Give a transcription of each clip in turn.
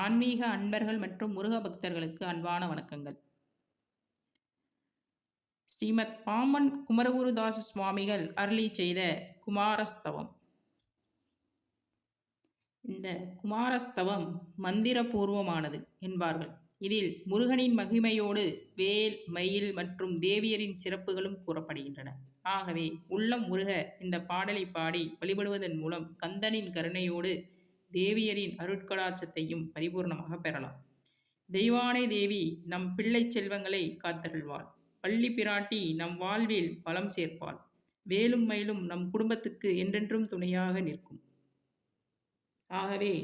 ஆன்மீக அன்பர்கள் மற்றும் முருக பக்தர்களுக்கு அன்பான வணக்கங்கள். ஸ்ரீமத் பாமன் குமரகுருதாச சுவாமிகள் அருளி செய்த குமாரஸ்தவம். இந்த குமாரஸ்தவம் மந்திரபூர்வமானது என்பார்கள். இதில் முருகனின் மகிமையோடு வேல் மயில் மற்றும் தேவியரின் சிறப்புகளும் கூறப்படுகின்றன. ஆகவே உள்ளம் முருக இந்த பாடலை பாடி வழிபடுவதன் மூலம் கந்தனின் கருணையோடு தேவியரின் அருட்கடாச்சத்தையும் பரிபூர்ணமாக பெறலாம். தெய்வானை தேவி நம் பிள்ளை செல்வங்களை காத்தருள்வாள். பள்ளி பிராட்டி நம் வாழ்வில் பலம் சேர்ப்பாள். வேலும் மயிலும் நம் குடும்பத்துக்கு என்றென்றும் துணையாக நிற்கும். ஆகவே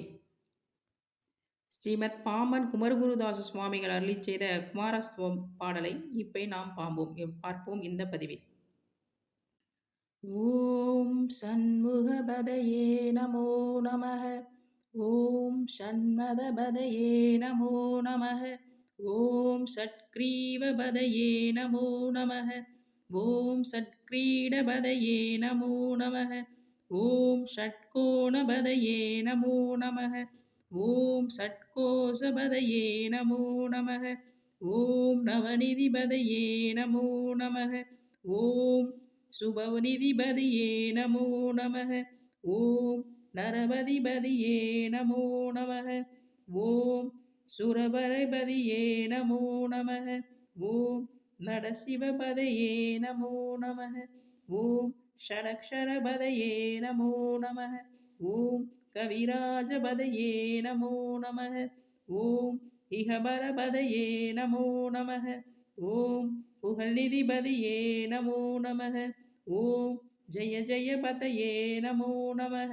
ஸ்ரீமத் பாமன் குமரகுருதாச சுவாமிகள் அருளி செய்த குமாரஸ்துவம் பாடலை இப்பை நாம் பாம்போம் பார்ப்போம் இந்த பதிவில். ஓம் சண்முகபதையே நமோ நமக. ஓம் ஷண்மதபதையே நமோ நமக. ஓம் ஷட்க்ரீவபதையே நமோ நமக. ஓம் ஷட்க்ரீடபதையே நமோ நமக. ஓம் ஷட்கோணபதையே நமோ நமக. ஓம் ஷட்கோசபதையே நமோ நமக. ஓம் நவநிதிபதையே நமோ நமக. ஓம் சுபவநிதிபதியே நமோ நமக. ஓம் நரபதிபதியே நமோ நமக. ஓம் சுரபரபதியே நமோ நமக. ஓம் நடசிவபதையே நமோ நமக. ஓம் ஷடக்ஷரபதையே நமோ நமக. ஓம் கவிராஜபதையே நமோ நமக. ஓம் இகபரபதையே நமோ நமக. ஓம் புகழ்நிதிபதியே நமோ நமக. ஓம் ஜெய ஜய பதையே நமோ நமக.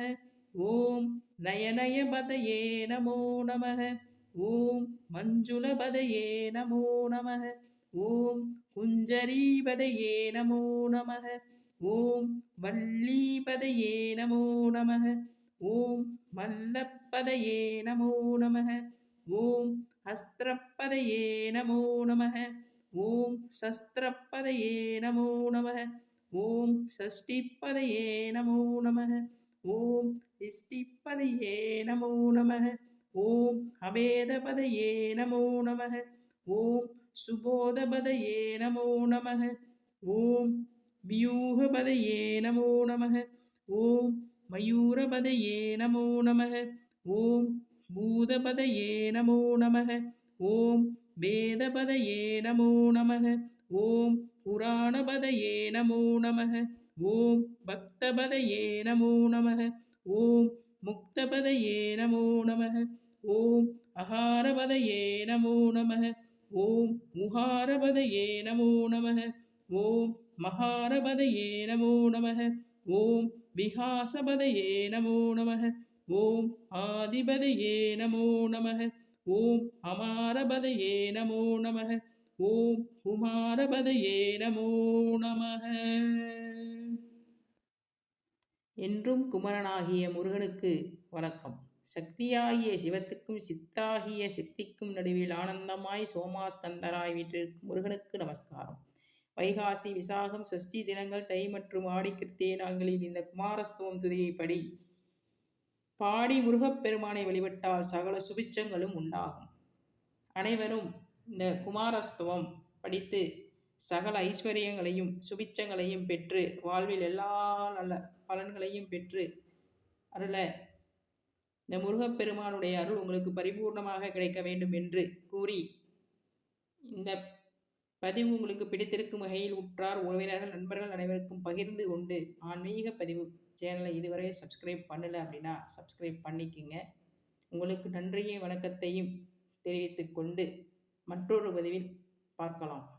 ஓம் நயநய பதையே நமோ நமக. ஓம் மஞ்சுளபதையே நமோ நமக. ஓம் குஞ்சரீபதையே நமோ நமக. ஓம் வள்ளீபதையே நமோ நமக. ஓம் மல்லப்பதையே நமோ நமக. ஓம் அஸ்திரப்பதையே நமோ நமக. ஓம் சஸ்திரப்பதையே நமோ நமக. ஓம் ஷஷ்டிப்பதையே நமோ நமக. ஓம் இஷ்டிப்பதையே நமோ நமக. ஓம் அவேதபதையே நமோ நமக. ஓம் சுபோதபதையே நமோ நமக. ஓம் வியூகபதையே நமோ நமக. ஓம் மயூரபதையே நமோ நமக. ஓம் பூதபதையே நமோ நமக. ஓம் வேதபதையே நமோ நமக. ஓம் புராணபதையே நமோ நமக. ஓம் பக்தபதையே நமோ நமக. ஓம் முக்தபதையே நமோ நமக. ஓம் அகாரபதையே நமோ நமக. ஓம் முகாரபதையே நமோ நமக. ஓம் மகாரபதையே நமோ நமக. ஓம் விகாசபதையே நமோ நமக. ஓம் ஆதிபதையே நமோ நமக. ஓம் அமாரபதையே நமோ நமக. ஓம் குமாரபதையே நமோ நமக. என்றும் குமரனாகிய முருகனுக்கு வணக்கம். சக்தியாகிய சிவத்துக்கும் சித்தாகிய சித்திக்கும் நடுவில் ஆனந்தமாய் சோமாஸ்கந்தராய் வீட்டிற்கும் முருகனுக்கு நமஸ்காரம். வைகாசி விசாகம் சஷ்டி தினங்கள் தை மற்றும் ஆடி கிருத்திய நாள்களில் இந்த குமாரஸ்துவம் துதியை படி பாடி முருகப்பெருமானை வழிபட்டால் சகல சுபிச்சங்களும் உண்டாகும். அனைவரும் இந்த குமாரஸ்துவம் படித்து சகல ஐஸ்வர்யங்களையும் சுபிச்சங்களையும் பெற்று வாழ்வில் எல்லா நல்ல பலன்களையும் பெற்று அருள இந்த முருகப்பெருமானுடைய அருள் உங்களுக்கு பரிபூர்ணமாக கிடைக்க வேண்டும் என்று கூறி இந்த பதிவு உங்களுக்கு பிடித்திருக்கும் வகையில் உற்றார் உறவினர்கள் நண்பர்கள் அனைவருக்கும் பகிர்ந்து கொண்டு ஆன்மீக பதிவு சேனலை இதுவரை சப்ஸ்கிரைப் பண்ணலை அப்படின்னா சப்ஸ்கிரைப் பண்ணிக்கோங்க. உங்களுக்கு நன்றியை வணக்கத்தையும் தெரிவித்துக்கொண்டு மற்றொரு பதிவில் பார்க்கலாம்.